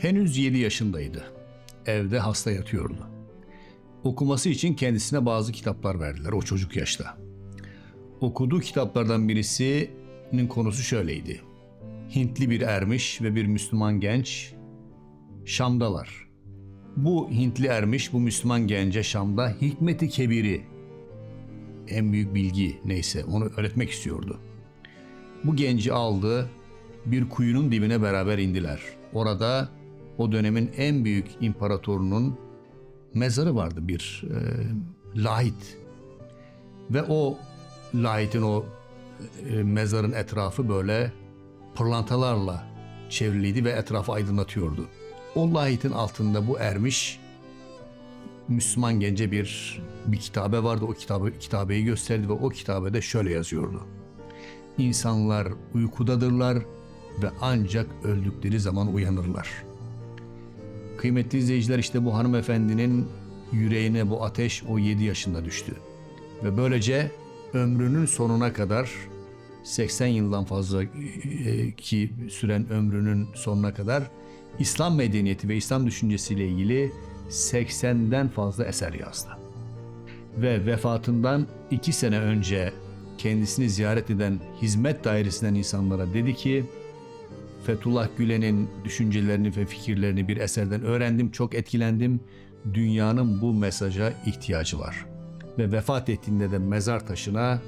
Henüz 7 yaşındaydı. Evde hasta yatıyordu. Okuması için kendisine bazı kitaplar verdiler o çocuk yaşta. Okuduğu kitaplardan birisinin konusu şöyleydi. Hintli bir ermiş ve bir Müslüman genç Şam'dalar. Bu Hintli ermiş bu Müslüman gence Şam'da hikmeti kebiri en büyük bilgi neyse onu öğretmek istiyordu. Bu genci aldı, bir kuyunun dibine beraber indiler. Orada o dönemin en büyük imparatorunun mezarı vardı bir e, lahit. Ve o lahitin o e, mezarın etrafı böyle pırlantalarla çevriliydi ve etrafı aydınlatıyordu. O lahitin altında bu ermiş Müslüman gence bir bir kitabe vardı. O kitabı kitabeyi gösterdi ve o kitabede şöyle yazıyordu. İnsanlar uykudadırlar ve ancak öldükleri zaman uyanırlar. Kıymetli izleyiciler işte bu hanımefendinin yüreğine bu ateş o 7 yaşında düştü. Ve böylece ömrünün sonuna kadar 80 yıldan fazla e, ki süren ömrünün sonuna kadar İslam medeniyeti ve İslam düşüncesiyle ilgili 80'den fazla eser yazdı. Ve vefatından 2 sene önce kendisini ziyaret eden hizmet dairesinden insanlara dedi ki Fethullah Gülen'in düşüncelerini ve fikirlerini bir eserden öğrendim, çok etkilendim. Dünyanın bu mesaja ihtiyacı var. Ve vefat ettiğinde de mezar taşına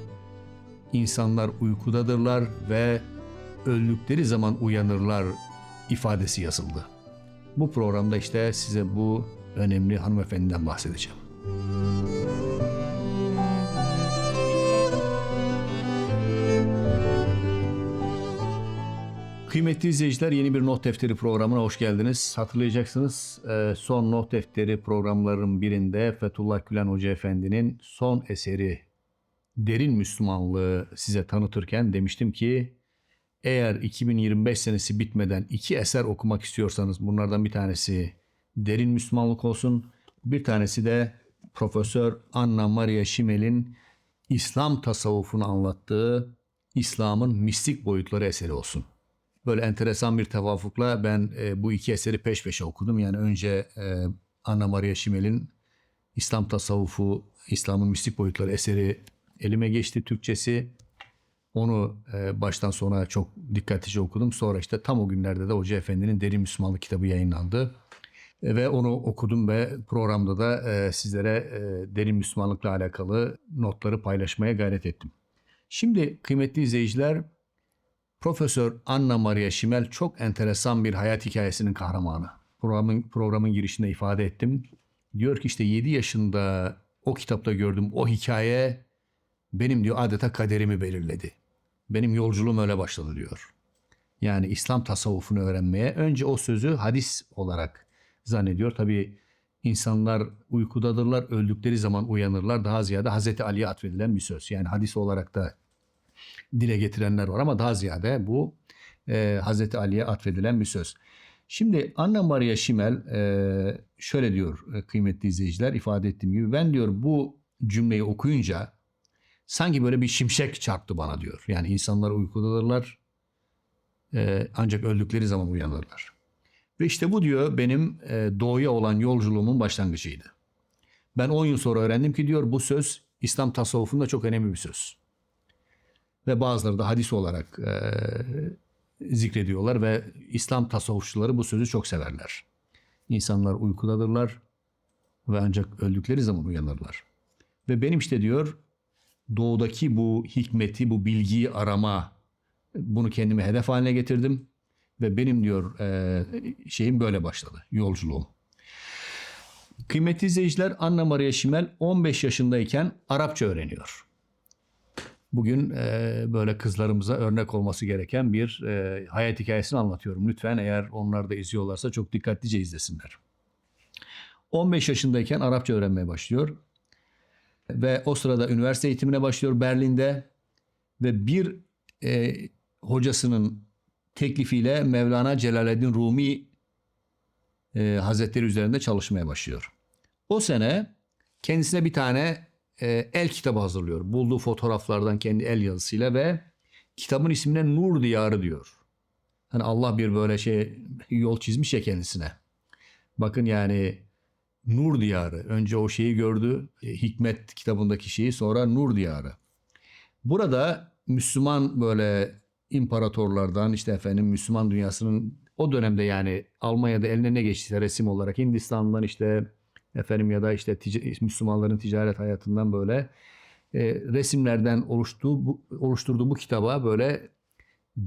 insanlar uykudadırlar ve öldükleri zaman uyanırlar ifadesi yazıldı. Bu programda işte size bu önemli hanımefendiden bahsedeceğim. Kıymetli izleyiciler yeni bir not defteri programına hoş geldiniz. Hatırlayacaksınız e, son not defteri programların birinde Fethullah Gülen Hoca Efendi'nin son eseri Derin Müslümanlığı size tanıtırken demiştim ki eğer 2025 senesi bitmeden iki eser okumak istiyorsanız bunlardan bir tanesi Derin Müslümanlık olsun. Bir tanesi de Profesör Anna Maria Schimel'in İslam tasavvufunu anlattığı İslam'ın mistik boyutları eseri olsun. Böyle enteresan bir tevafukla ben e, bu iki eseri peş peşe okudum. Yani önce e, Anna Maria Schimel'in İslam tasavvufu, İslam'ın mistik boyutları eseri elime geçti Türkçesi. Onu e, baştan sona çok dikkatlice okudum. Sonra işte tam o günlerde de Hoca Efendi'nin Derin Müslümanlık kitabı yayınlandı. E, ve onu okudum ve programda da e, sizlere e, derin Müslümanlıkla alakalı notları paylaşmaya gayret ettim. Şimdi kıymetli izleyiciler, Profesör Anna Maria Schimmel çok enteresan bir hayat hikayesinin kahramanı. Programın, programın girişinde ifade ettim. Diyor ki işte 7 yaşında o kitapta gördüm o hikaye benim diyor adeta kaderimi belirledi. Benim yolculuğum öyle başladı diyor. Yani İslam tasavvufunu öğrenmeye önce o sözü hadis olarak zannediyor. Tabi insanlar uykudadırlar, öldükleri zaman uyanırlar. Daha ziyade Hazreti Ali'ye atfedilen bir söz. Yani hadis olarak da dile getirenler var ama daha ziyade bu e, Hazreti Ali'ye atfedilen bir söz. Şimdi Anna Maria Schimmel e, şöyle diyor e, kıymetli izleyiciler ifade ettiğim gibi ben diyor bu cümleyi okuyunca sanki böyle bir şimşek çarptı bana diyor. Yani insanlar uykudadırlar e, ancak öldükleri zaman uyanırlar. Ve işte bu diyor benim e, doğuya olan yolculuğumun başlangıcıydı. Ben 10 yıl sonra öğrendim ki diyor bu söz İslam tasavvufunda çok önemli bir söz. Ve bazıları da hadis olarak e, zikrediyorlar ve İslam tasavvufçuları bu sözü çok severler. İnsanlar uykudadırlar ve ancak öldükleri zaman uyanırlar. Ve benim işte diyor doğudaki bu hikmeti, bu bilgiyi arama, bunu kendime hedef haline getirdim. Ve benim diyor e, şeyim böyle başladı, yolculuğum. Kıymetli izleyiciler Anna Maria Schimmel 15 yaşındayken Arapça öğreniyor. Bugün e, böyle kızlarımıza örnek olması gereken bir e, hayat hikayesini anlatıyorum. Lütfen eğer onlar da izliyorlarsa çok dikkatlice izlesinler. 15 yaşındayken Arapça öğrenmeye başlıyor. Ve o sırada üniversite eğitimine başlıyor Berlin'de. Ve bir e, hocasının teklifiyle Mevlana Celaleddin Rumi e, Hazretleri üzerinde çalışmaya başlıyor. O sene kendisine bir tane e, el kitabı hazırlıyor. Bulduğu fotoğraflardan kendi el yazısıyla ve kitabın ismine Nur Diyarı diyor. Hani Allah bir böyle şey yol çizmiş ya kendisine. Bakın yani Nur Diyarı. Önce o şeyi gördü. e, Hikmet kitabındaki şeyi sonra Nur Diyarı. Burada Müslüman böyle imparatorlardan işte efendim Müslüman dünyasının o dönemde yani Almanya'da eline ne geçtiyse resim olarak Hindistan'dan işte efendim ya da işte tic- Müslümanların ticaret hayatından böyle e, resimlerden oluştuğu bu, oluşturduğu bu kitaba böyle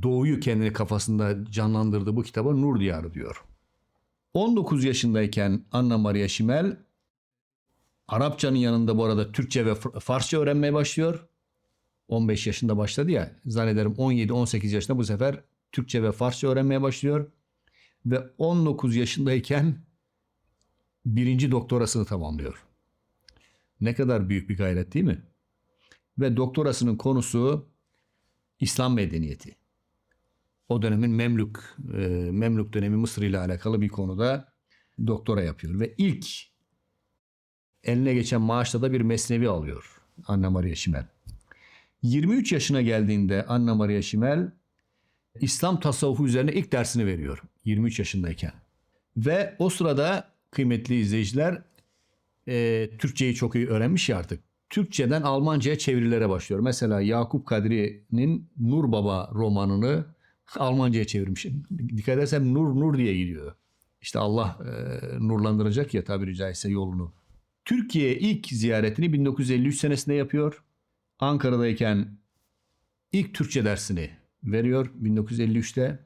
doğuyu kendini kafasında canlandırdığı bu kitaba Nur Diyarı diyor. 19 yaşındayken Anna Maria Schimmel Arapçanın yanında bu arada Türkçe ve Farsça öğrenmeye başlıyor. 15 yaşında başladı ya zannederim 17-18 yaşında bu sefer Türkçe ve Farsça öğrenmeye başlıyor. Ve 19 yaşındayken birinci doktorasını tamamlıyor. Ne kadar büyük bir gayret değil mi? Ve doktorasının konusu İslam medeniyeti. O dönemin Memlük, e, Memlük dönemi Mısır ile alakalı bir konuda doktora yapıyor. Ve ilk eline geçen maaşla da bir mesnevi alıyor Anna Maria Schimmel. 23 yaşına geldiğinde Anna Maria Schimmel İslam tasavvufu üzerine ilk dersini veriyor 23 yaşındayken. Ve o sırada kıymetli izleyiciler e, Türkçeyi çok iyi öğrenmiş ya artık. Türkçeden Almanca'ya çevirilere başlıyor. Mesela Yakup Kadri'nin Nur Baba romanını Almanca'ya çevirmiş. Dikkat edersen Nur Nur diye gidiyor. İşte Allah e, nurlandıracak ya tabiri caizse yolunu. Türkiye ilk ziyaretini 1953 senesinde yapıyor. Ankara'dayken ilk Türkçe dersini veriyor 1953'te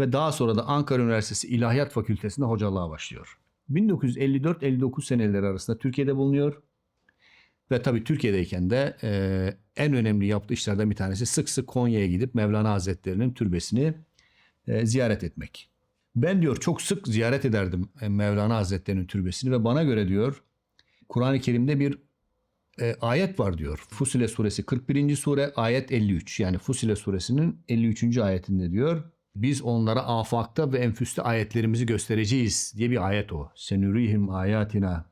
ve daha sonra da Ankara Üniversitesi İlahiyat Fakültesi'nde hocalığa başlıyor. 1954-59 seneleri arasında Türkiye'de bulunuyor ve tabii Türkiye'deyken de e, en önemli yaptığı işlerden bir tanesi sık sık Konya'ya gidip Mevlana Hazretleri'nin türbesini e, ziyaret etmek. Ben diyor çok sık ziyaret ederdim Mevlana Hazretleri'nin türbesini ve bana göre diyor Kur'an-ı Kerim'de bir e, ayet var diyor. Fusile suresi 41. sure ayet 53. Yani Fusile suresinin 53. ayetinde diyor. Biz onlara afakta ve enfüste ayetlerimizi göstereceğiz diye bir ayet o. Senürihim ayatina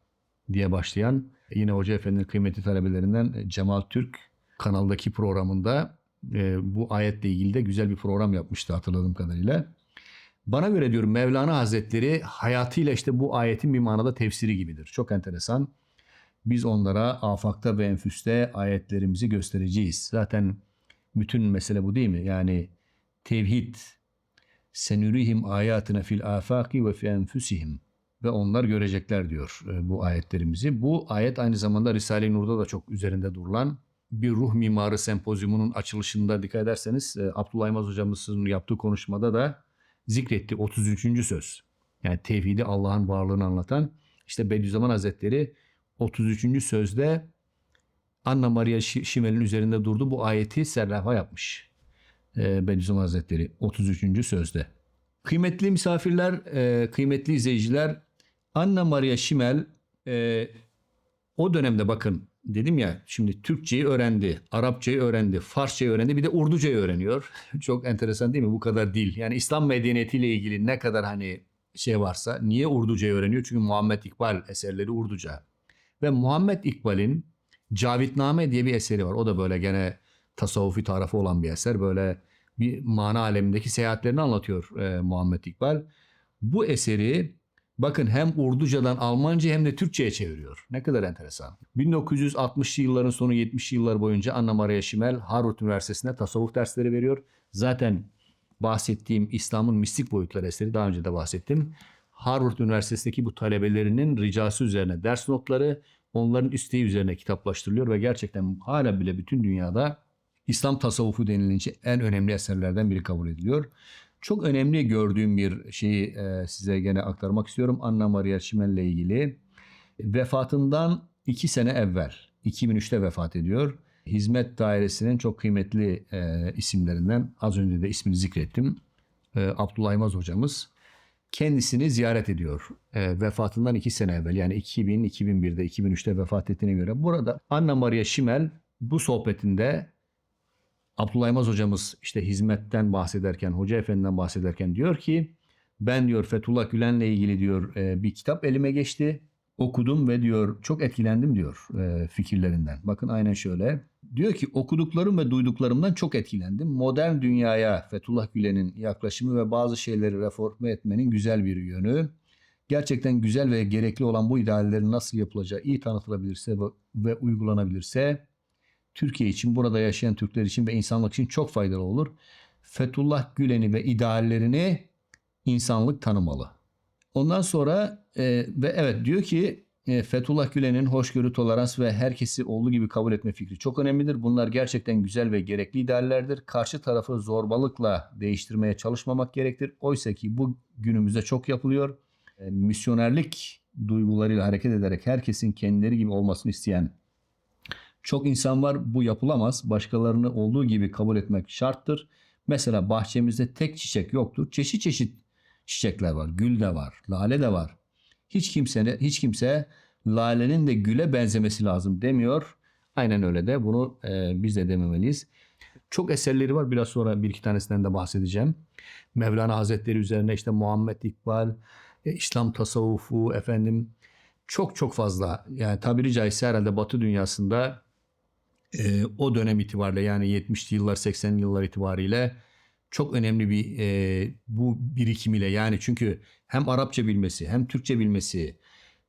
diye başlayan yine Hoca Efendi'nin kıymetli talebelerinden Cemal Türk kanaldaki programında e, bu ayetle ilgili de güzel bir program yapmıştı hatırladığım kadarıyla. Bana göre diyorum Mevlana Hazretleri hayatıyla işte bu ayetin bir manada tefsiri gibidir. Çok enteresan. Biz onlara afakta ve enfüste ayetlerimizi göstereceğiz. Zaten bütün mesele bu değil mi? Yani tevhid senürihim ayatına fil afaki ve fi enfusihim ve onlar görecekler diyor e, bu ayetlerimizi. Bu ayet aynı zamanda Risale-i Nur'da da çok üzerinde durulan bir ruh mimarı sempozyumunun açılışında dikkat ederseniz e, Abdullah Aymaz hocamızın yaptığı konuşmada da zikretti 33. söz. Yani tevhidi Allah'ın varlığını anlatan işte Bediüzzaman Hazretleri 33. sözde Anna Maria Şimel'in üzerinde durdu bu ayeti serrafa yapmış. E, Bediüzzaman Hazretleri 33. sözde. Kıymetli misafirler, e, kıymetli izleyiciler, Anna Maria Şimel e, o dönemde bakın dedim ya şimdi Türkçeyi öğrendi, Arapçayı öğrendi, Farsçayı öğrendi bir de Urducayı öğreniyor. Çok enteresan değil mi bu kadar dil? Yani İslam medeniyetiyle ilgili ne kadar hani şey varsa niye Urducayı öğreniyor? Çünkü Muhammed İkbal eserleri Urduca. Ve Muhammed İkbal'in Cavitname diye bir eseri var. O da böyle gene tasavvufi tarafı olan bir eser. Böyle bir mana alemindeki seyahatlerini anlatıyor e, Muhammed İkbal. Bu eseri bakın hem Urducadan Almanca hem de Türkçe'ye çeviriyor. Ne kadar enteresan. 1960'lı yılların sonu 70'li yıllar boyunca Anna Maria Schimmel Harvard Üniversitesi'nde tasavvuf dersleri veriyor. Zaten bahsettiğim İslam'ın mistik boyutları eseri daha önce de bahsettim. Harvard Üniversitesi'ndeki bu talebelerinin ricası üzerine ders notları onların isteği üzerine kitaplaştırılıyor ve gerçekten hala bile bütün dünyada İslam tasavvufu denilince en önemli eserlerden biri kabul ediliyor. Çok önemli gördüğüm bir şeyi e, size gene aktarmak istiyorum. Anna Maria ile ilgili. Vefatından iki sene evvel, 2003'te vefat ediyor. Hizmet dairesinin çok kıymetli e, isimlerinden az önce de ismini zikrettim. E, Abdullah Aymaz hocamız kendisini ziyaret ediyor. E, vefatından iki sene evvel yani 2000, 2001'de, 2003'te vefat ettiğine göre. Burada Anna Maria Schimmel bu sohbetinde Abdullah Aymaz hocamız işte hizmetten bahsederken, Hoca Efendi'den bahsederken diyor ki ben diyor Fethullah Gülen'le ilgili diyor e, bir kitap elime geçti. Okudum ve diyor çok etkilendim diyor e, fikirlerinden. Bakın aynen şöyle. Diyor ki okuduklarım ve duyduklarımdan çok etkilendim. Modern dünyaya Fethullah Gülen'in yaklaşımı ve bazı şeyleri reforme etmenin güzel bir yönü. Gerçekten güzel ve gerekli olan bu ideallerin nasıl yapılacağı iyi tanıtılabilirse ve uygulanabilirse Türkiye için, burada yaşayan Türkler için ve insanlık için çok faydalı olur. Fethullah Gülen'i ve ideallerini insanlık tanımalı. Ondan sonra e, ve evet diyor ki e, Fethullah Gülen'in hoşgörü, tolerans ve herkesi olduğu gibi kabul etme fikri çok önemlidir. Bunlar gerçekten güzel ve gerekli ideallerdir. Karşı tarafı zorbalıkla değiştirmeye çalışmamak gerektir. Oysa ki bu günümüzde çok yapılıyor. E, misyonerlik duygularıyla hareket ederek herkesin kendileri gibi olmasını isteyen çok insan var. Bu yapılamaz. Başkalarını olduğu gibi kabul etmek şarttır. Mesela bahçemizde tek çiçek yoktur. Çeşit çeşit çiçekler var. Gül de var, lale de var. Hiç kimse hiç kimse lalenin de güle benzemesi lazım demiyor. Aynen öyle de bunu e, biz de dememeliyiz. Çok eserleri var. Biraz sonra bir iki tanesinden de bahsedeceğim. Mevlana Hazretleri üzerine işte Muhammed İkbal, e, İslam tasavvufu efendim çok çok fazla yani tabiri caizse herhalde Batı dünyasında e, o dönem itibariyle yani 70'li yıllar 80'li yıllar itibariyle çok önemli bir e, bu birikimiyle yani çünkü hem Arapça bilmesi hem Türkçe bilmesi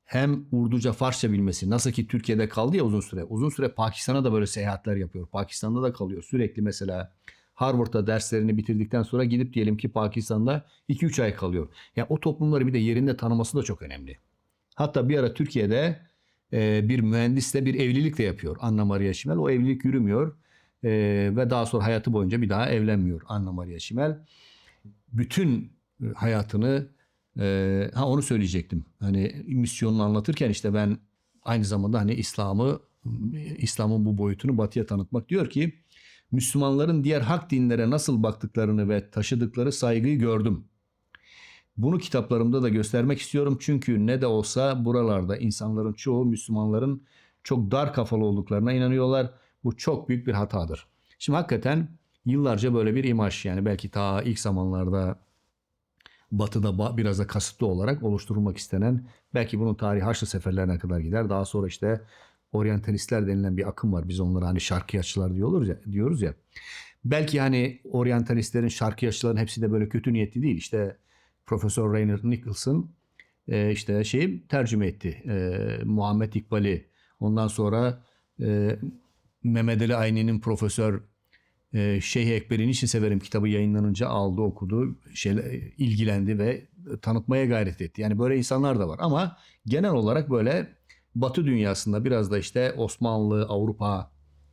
hem Urduca Farsça bilmesi nasıl ki Türkiye'de kaldı ya uzun süre uzun süre Pakistan'a da böyle seyahatler yapıyor Pakistan'da da kalıyor sürekli mesela Harvard'da derslerini bitirdikten sonra gidip diyelim ki Pakistan'da 2-3 ay kalıyor. Yani o toplumları bir de yerinde tanıması da çok önemli. Hatta bir ara Türkiye'de e, bir mühendisle bir evlilik de yapıyor Anna Maria Şimel. O evlilik yürümüyor e, ve daha sonra hayatı boyunca bir daha evlenmiyor Anna Maria Şimel. Bütün hayatını e, ha onu söyleyecektim. Hani misyonunu anlatırken işte ben aynı zamanda hani İslam'ı İslam'ın bu boyutunu batıya tanıtmak diyor ki Müslümanların diğer hak dinlere nasıl baktıklarını ve taşıdıkları saygıyı gördüm. Bunu kitaplarımda da göstermek istiyorum çünkü ne de olsa buralarda insanların çoğu Müslümanların çok dar kafalı olduklarına inanıyorlar. Bu çok büyük bir hatadır. Şimdi hakikaten yıllarca böyle bir imaj yani belki ta ilk zamanlarda Batı'da biraz da kasıtlı olarak oluşturulmak istenen belki bunun tarihi Haçlı seferlerine kadar gider. Daha sonra işte oryantalistler denilen bir akım var. Biz onlara hani şarkıyatçılar diyoruz ya, diyoruz ya. Belki hani oryantalistlerin şarkıyatçıların hepsi de böyle kötü niyetli değil. İşte Profesör Rainer Nicholson e, işte şeyi tercüme etti. E, Muhammed İkbal'i. Ondan sonra e, Mehmet Ali Ayni'nin Profesör e, Şeyh Ekber'in için severim kitabı yayınlanınca aldı okudu şey, ilgilendi ve tanıtmaya gayret etti. Yani böyle insanlar da var ama genel olarak böyle Batı dünyasında biraz da işte Osmanlı, Avrupa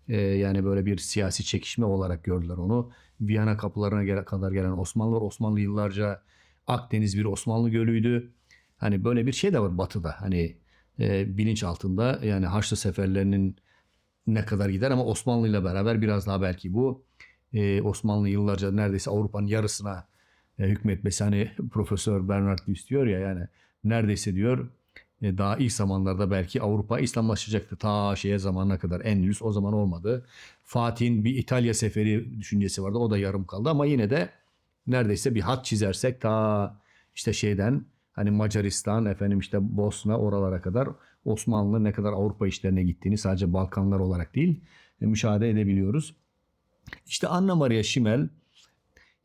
e, yani böyle bir siyasi çekişme olarak gördüler onu. Viyana kapılarına kadar gelen Osmanlılar, Osmanlı yıllarca Akdeniz bir Osmanlı gölüydü. Hani böyle bir şey de var Batı'da. Hani e, bilinç altında yani Haçlı seferlerinin ne kadar gider ama Osmanlı ile beraber biraz daha belki bu e, Osmanlı yıllarca neredeyse Avrupa'nın yarısına e, hükmetmesi. Hani Profesör Bernard Lewis diyor ya yani neredeyse diyor e, daha ilk zamanlarda belki Avrupa İslamlaşacaktı. Ta şeye zamanına kadar Endülüs o zaman olmadı. Fatih'in bir İtalya seferi düşüncesi vardı. O da yarım kaldı ama yine de neredeyse bir hat çizersek ta işte şeyden hani Macaristan efendim işte Bosna oralara kadar Osmanlı ne kadar Avrupa işlerine gittiğini sadece Balkanlar olarak değil e, müşahede edebiliyoruz. İşte Anna Maria Schimmel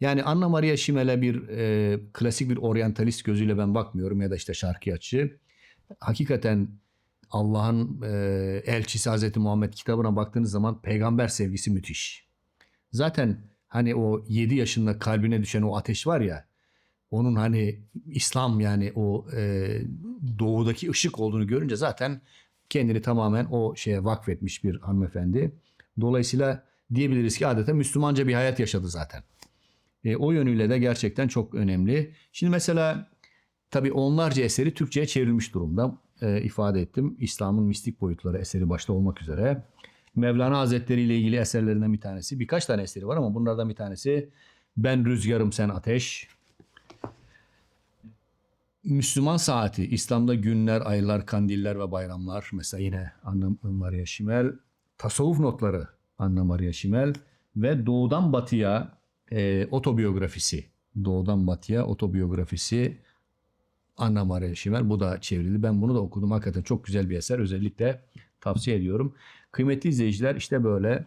yani Anna Maria Schimmel'e bir e, klasik bir oryantalist gözüyle ben bakmıyorum ya da işte şarkıyatçı. Hakikaten Allah'ın e, elçisi Hazreti Muhammed kitabına baktığınız zaman peygamber sevgisi müthiş. Zaten hani o 7 yaşında kalbine düşen o ateş var ya onun hani İslam yani o e, doğudaki ışık olduğunu görünce zaten kendini tamamen o şeye vakfetmiş bir hanımefendi. Dolayısıyla diyebiliriz ki adeta Müslümanca bir hayat yaşadı zaten. E, o yönüyle de gerçekten çok önemli. Şimdi mesela tabii onlarca eseri Türkçe'ye çevrilmiş durumda. E, ifade ettim. İslam'ın mistik boyutları eseri başta olmak üzere. Mevlana Hazretleri ile ilgili eserlerinden bir tanesi. Birkaç tane eseri var ama bunlardan bir tanesi Ben Rüzgarım Sen Ateş. Müslüman saati, İslam'da günler, aylar, kandiller ve bayramlar. Mesela yine Anna Maria Şimel. Tasavvuf notları Anna Maria Şimel. Ve Doğudan Batı'ya e, otobiyografisi. Doğudan Batı'ya otobiyografisi Anna Maria Şimel. Bu da çevrildi. Ben bunu da okudum. Hakikaten çok güzel bir eser. Özellikle tavsiye ediyorum. Kıymetli izleyiciler işte böyle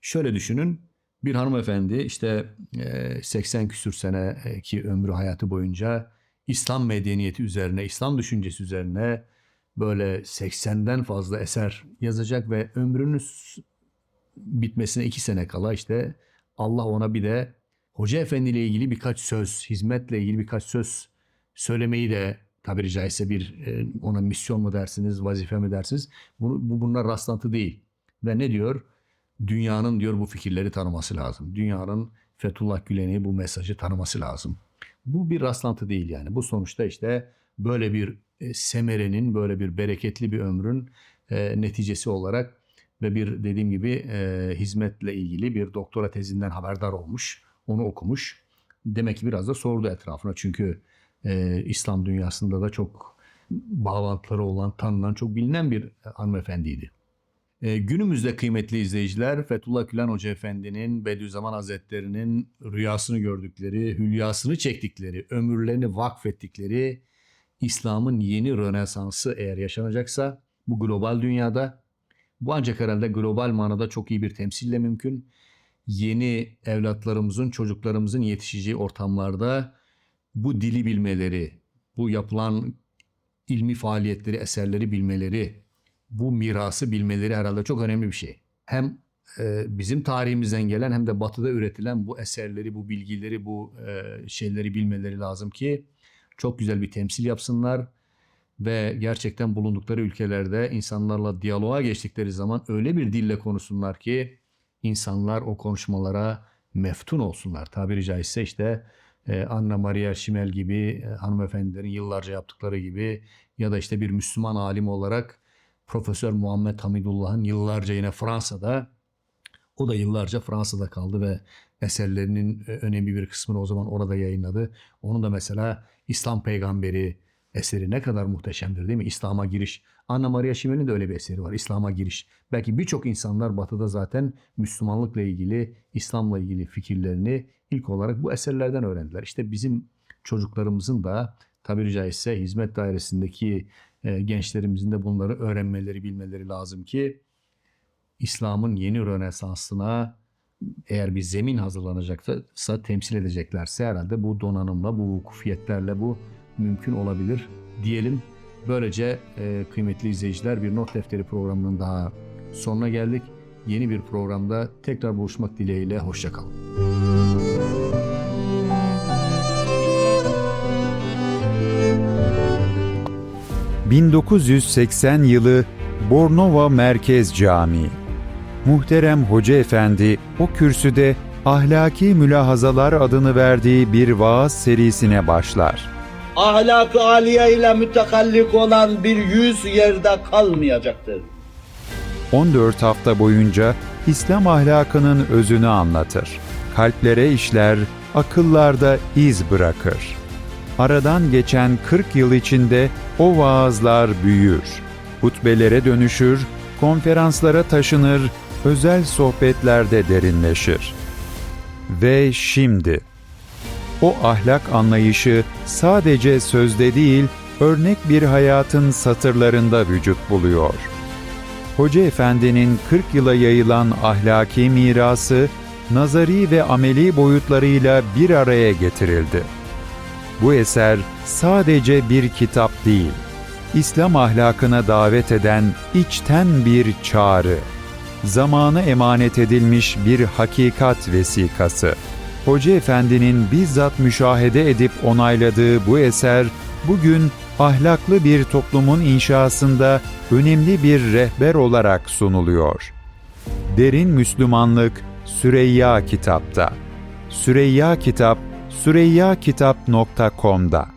şöyle düşünün. Bir hanımefendi işte e, 80 küsür sene e, ömrü hayatı boyunca İslam medeniyeti üzerine, İslam düşüncesi üzerine böyle 80'den fazla eser yazacak ve ömrünün s- bitmesine iki sene kala işte Allah ona bir de Hoca Efendi ile ilgili birkaç söz, hizmetle ilgili birkaç söz söylemeyi de tabiri caizse bir e, ona misyon mu dersiniz, vazife mi dersiniz? Bu, bu bunlar rastlantı değil. Ve ne diyor? Dünyanın diyor bu fikirleri tanıması lazım. Dünyanın Fethullah Gülen'i bu mesajı tanıması lazım. Bu bir rastlantı değil yani. Bu sonuçta işte böyle bir e, semerenin, böyle bir bereketli bir ömrün e, neticesi olarak ve bir dediğim gibi hizmetle ilgili bir doktora tezinden haberdar olmuş, onu okumuş. Demek ki biraz da sordu etrafına çünkü e, İslam dünyasında da çok bağlantıları olan, tanınan, çok bilinen bir hanımefendiydi. E, günümüzde kıymetli izleyiciler Fethullah Gülen Hoca Efendi'nin Bediüzzaman Hazretleri'nin rüyasını gördükleri, hülyasını çektikleri, ömürlerini vakfettikleri İslam'ın yeni rönesansı eğer yaşanacaksa bu global dünyada bu ancak herhalde global manada çok iyi bir temsille mümkün. Yeni evlatlarımızın, çocuklarımızın yetişeceği ortamlarda bu dili bilmeleri, bu yapılan ilmi faaliyetleri, eserleri bilmeleri, bu mirası bilmeleri herhalde çok önemli bir şey. Hem e, bizim tarihimizden gelen hem de batıda üretilen bu eserleri, bu bilgileri, bu e, şeyleri bilmeleri lazım ki çok güzel bir temsil yapsınlar ve gerçekten bulundukları ülkelerde insanlarla diyaloğa geçtikleri zaman öyle bir dille konuşsunlar ki insanlar o konuşmalara meftun olsunlar. Tabiri caizse işte Anna Maria Schimmel gibi e, hanımefendilerin yıllarca yaptıkları gibi ya da işte bir Müslüman alim olarak Profesör Muhammed Hamidullah'ın yıllarca yine Fransa'da o da yıllarca Fransa'da kaldı ve eserlerinin e, önemli bir kısmını o zaman orada yayınladı. Onun da mesela İslam Peygamberi eseri ne kadar muhteşemdir değil mi? İslam'a giriş. Anna Maria Schimmel'in de öyle bir eseri var. İslam'a giriş. Belki birçok insanlar batıda zaten Müslümanlıkla ilgili, İslam'la ilgili fikirlerini ilk olarak bu eserlerden öğrendiler. İşte bizim çocuklarımızın da tabiri caizse hizmet dairesindeki e, gençlerimizin de bunları öğrenmeleri, bilmeleri lazım ki İslam'ın yeni rönesansına eğer bir zemin hazırlanacaksa temsil edeceklerse herhalde bu donanımla, bu vukufiyetlerle bu mümkün olabilir diyelim. Böylece e, kıymetli izleyiciler bir not defteri programının daha sonuna geldik. Yeni bir programda tekrar buluşmak dileğiyle hoşçakalın. 1980 yılı Bornova Merkez Camii. Muhterem Hoca Efendi o kürsüde ahlaki mülahazalar adını verdiği bir vaaz serisine başlar. Ahlak-ı aliye ile mütekallik olan bir yüz yerde kalmayacaktır. 14 hafta boyunca İslam ahlakının özünü anlatır. Kalplere işler, akıllarda iz bırakır. Aradan geçen 40 yıl içinde o vaazlar büyür. Hutbelere dönüşür, konferanslara taşınır, özel sohbetlerde derinleşir. Ve şimdi o ahlak anlayışı sadece sözde değil, örnek bir hayatın satırlarında vücut buluyor. Hoca Efendi'nin 40 yıla yayılan ahlaki mirası, nazari ve ameli boyutlarıyla bir araya getirildi. Bu eser sadece bir kitap değil, İslam ahlakına davet eden içten bir çağrı, zamanı emanet edilmiş bir hakikat vesikası. Hoca Efendi'nin bizzat müşahede edip onayladığı bu eser, bugün ahlaklı bir toplumun inşasında önemli bir rehber olarak sunuluyor. Derin Müslümanlık Süreyya Kitap'ta. Süreyya Kitap, süreyyakitap.com'da.